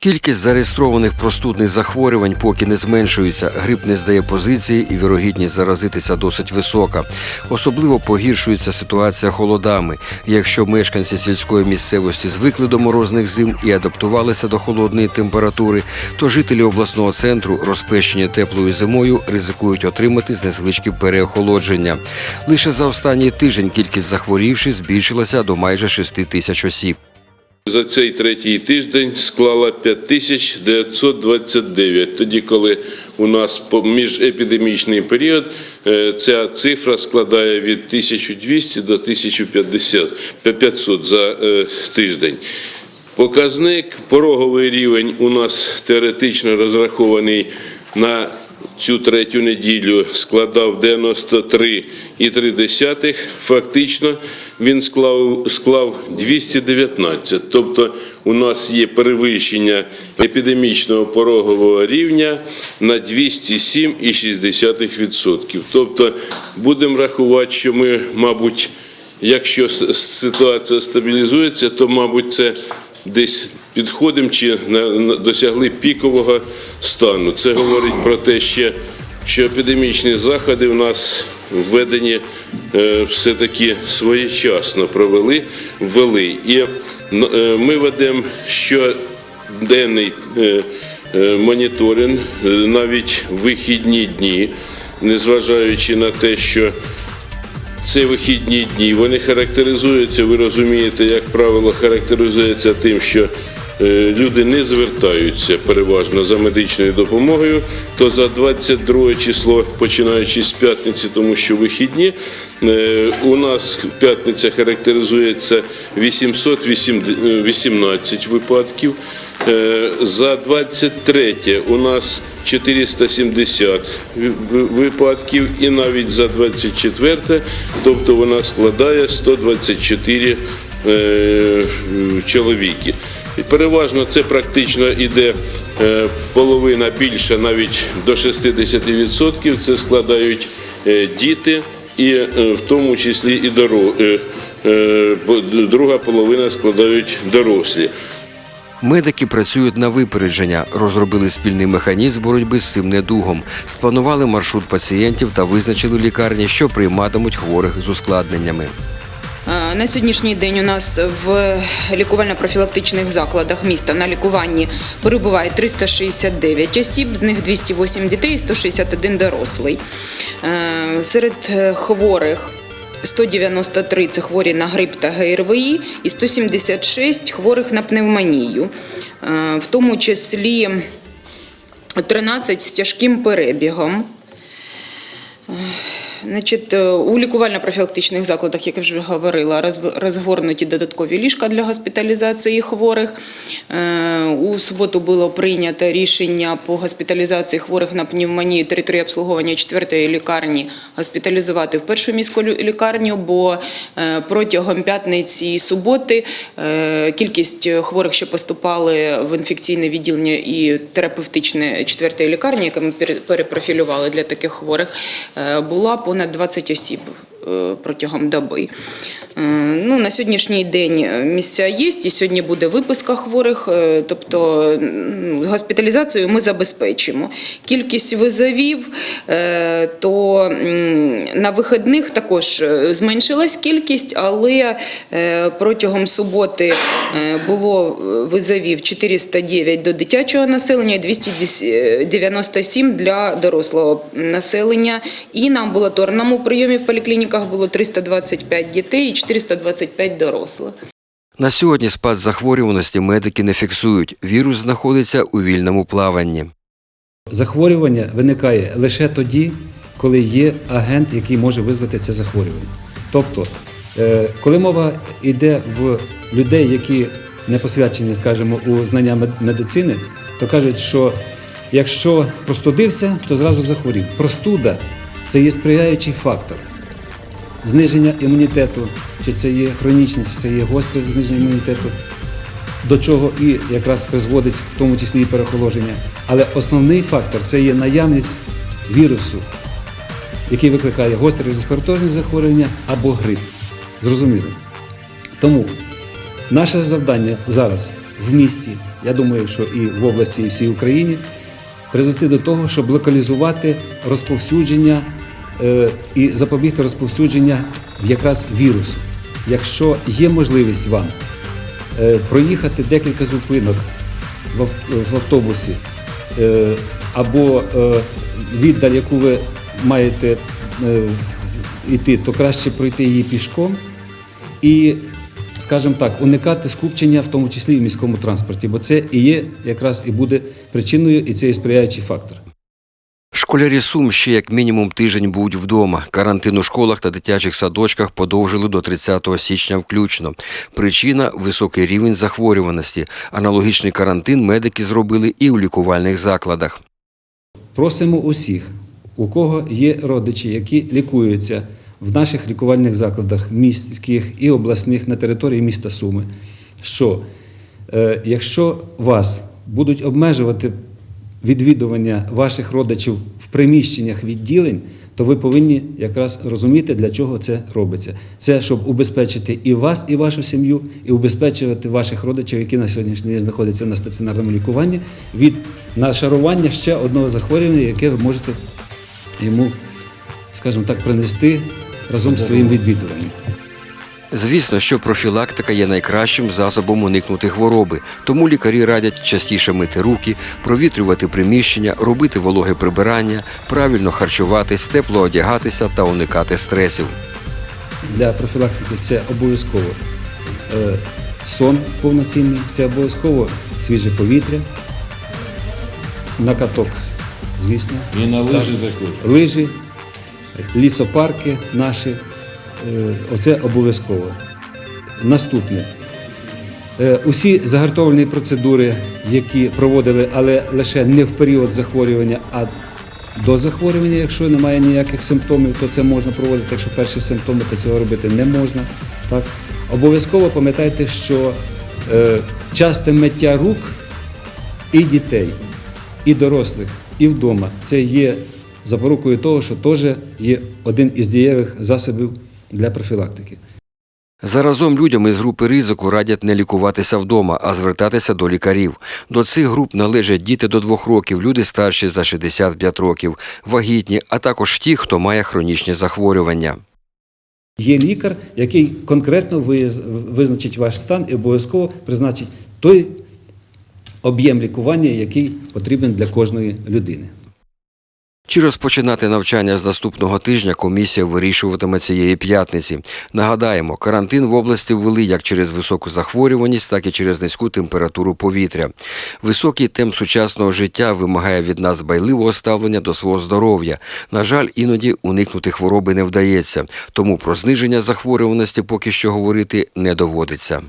Кількість зареєстрованих простудних захворювань поки не зменшується. Грип не здає позиції і вірогідність заразитися досить висока. Особливо погіршується ситуація холодами. Якщо мешканці сільської місцевості звикли до морозних зим і адаптувалися до холодної температури, то жителі обласного центру, розпещені теплою зимою, ризикують отримати з незвички переохолодження. Лише за останній тиждень кількість захворівших збільшилася до майже 6 тисяч осіб. За цей третій тиждень склала 5929. Тоді, коли у нас міжепідемічний період, е, ця цифра складає від 1200 до 1050 500 за е, тиждень. Показник, пороговий рівень у нас теоретично розрахований на цю третю неділю складав 93,3. Фактично він склав, склав 219. Тобто у нас є перевищення епідемічного порогового рівня на 207,6%. Тобто будемо рахувати, що ми, мабуть, якщо ситуація стабілізується, то, мабуть, це десь підходимо чи досягли пікового стану. Це говорить про те, ще, що епідемічні заходи в нас введені е, все-таки своєчасно провели, ввели. І е, ми ведемо щоденний е, моніторинг, навіть вихідні дні, незважаючи на те, що це вихідні дні. Вони характеризуються, ви розумієте, як правило, характеризуються тим, що люди не звертаються переважно за медичною допомогою. То за 22 число, починаючи з п'ятниці, тому що вихідні, е, у нас п'ятниця характеризується 818 випадків. Е, За 23 у нас 470 ви- ви- випадків і навіть за 24, тобто вона складає 124 е, чоловіки. Переважно це практично іде е, половина більше, навіть до 60%. Це складають е, діти і е, в тому числі і доро... бо друга половина складають дорослі. Медики працюють на випередження, розробили спільний механізм боротьби з цим недугом, спланували маршрут пацієнтів та визначили лікарні, що прийматимуть хворих з ускладненнями. Е, На сьогоднішній день у нас в лікувально-профілактичних закладах міста на лікуванні перебуває 369 осіб, з них 208 дітей і 161 дорослий. Е, Серед е, хворих 193 – це хворі на грип та ГРВІ і 176 хворих на пневмонію, в тому числі 13 з тяжким перебігом. Значить, е, у лікувально-профілактичних закладах, як я вже говорила, розгорнуті додаткові ліжка для госпіталізації хворих. Е, У суботу було прийнято рішення по госпіталізації хворих на пневмонію території обслуговування 4-ї лікарні госпіталізувати в першу міську лікарню, бо е, протягом п'ятниці і суботи кількість хворих, що поступали в інфекційне відділення і терапевтичне 4-ї лікарні, яке ми перепрофілювали для таких хворих, була понад 20 осіб е, протягом доби. Е, Ну, на сьогоднішній день е, місця є, і сьогодні буде виписка хворих, е, тобто госпіталізацію ми забезпечимо. Кількість визовів, то на вихідних також зменшилась кількість, але протягом суботи було визовів 409 до дитячого населення і 297 для дорослого населення. І на амбулаторному прийомі в поліклініках було 325 дітей і 425 дорослих. На сьогодні спад захворюваності медики не фіксують. Вірус знаходиться у вільному плаванні. Захворювання виникає лише тоді, коли є агент, який може визвати це захворювання. Тобто, е, коли мова йде в людей, які не посвячені, скажімо, у знання мед- медицини, то кажуть, що якщо простудився, то зразу захворів. Простуда це є сприяючий фактор зниження імунітету, чи це є хронічне, чи це є гостре зниження імунітету до чого і якраз призводить в тому числі і перехоложення. Але основний фактор це є наявність вірусу, який викликає гостре респіраторні захворювання або грип. Зрозуміло. Тому наше завдання зараз в місті я думаю, що і в області, і всій Україні, призвести до того, щоб локалізувати розповсюдження і запобігти розповсюдження якраз вірусу. Якщо є можливість вам е, проїхати декілька зупинок в, автобусі е, або е, віддаль, яку ви маєте е, йти, то краще пройти її пішком і, скажімо так, уникати скупчення, в тому числі і в міському транспорті, бо це і є якраз і буде причиною, і це є сприяючий фактор. Школярі Сум ще як мінімум тиждень будуть вдома. Карантин у школах та дитячих садочках подовжили до 30 січня включно. Причина високий рівень захворюваності. Аналогічний карантин медики зробили і у лікувальних закладах. Просимо усіх, у кого є родичі, які лікуються в наших лікувальних закладах міських і обласних на території міста Суми, що е, якщо вас будуть обмежувати відвідування ваших родичів в приміщеннях відділень, то ви повинні якраз розуміти, для чого це робиться. Це щоб убезпечити і вас, і вашу сім'ю, і убезпечувати ваших родичів, які на сьогоднішній день знаходяться на стаціонарному лікуванні, від нашарування ще одного захворювання, яке ви можете йому, скажімо так, принести разом з своїм відвідуванням. Звісно, що профілактика є найкращим засобом уникнути хвороби, тому лікарі радять частіше мити руки, провітрювати приміщення, робити вологе прибирання, правильно харчуватись, тепло одягатися та уникати стресів. Для профілактики це обов'язково е, сон повноцінний, це обов'язково свіже повітря, накаток, звісно. І на лижі також. Лижі, лісопарки наші. Е, Оце обов'язково. Наступне. Е, Усі загартовувальні процедури, які проводили, але лише не в період захворювання, а до захворювання, якщо немає ніяких симптомів, то це можна проводити. Якщо перші симптоми, то цього робити не можна. Так? Обов'язково пам'ятайте, що е, часте миття рук і дітей, і дорослих, і вдома це є запорукою того, що теж є один із дієвих засобів для профілактики. Заразом людям із групи ризику радять не лікуватися вдома, а звертатися до лікарів. До цих груп належать діти до двох років, люди старші за 65 років, вагітні, а також ті, хто має хронічні захворювання. Є лікар, який конкретно визначить ваш стан і обов'язково призначить той об'єм лікування, який потрібен для кожної людини. Чи розпочинати навчання з наступного тижня комісія вирішуватиме цієї п'ятниці. Нагадаємо, карантин в області ввели як через високу захворюваність, так і через низьку температуру повітря. Високий темп сучасного життя вимагає від нас байливого ставлення до свого здоров'я. На жаль, іноді уникнути хвороби не вдається, тому про зниження захворюваності поки що говорити не доводиться.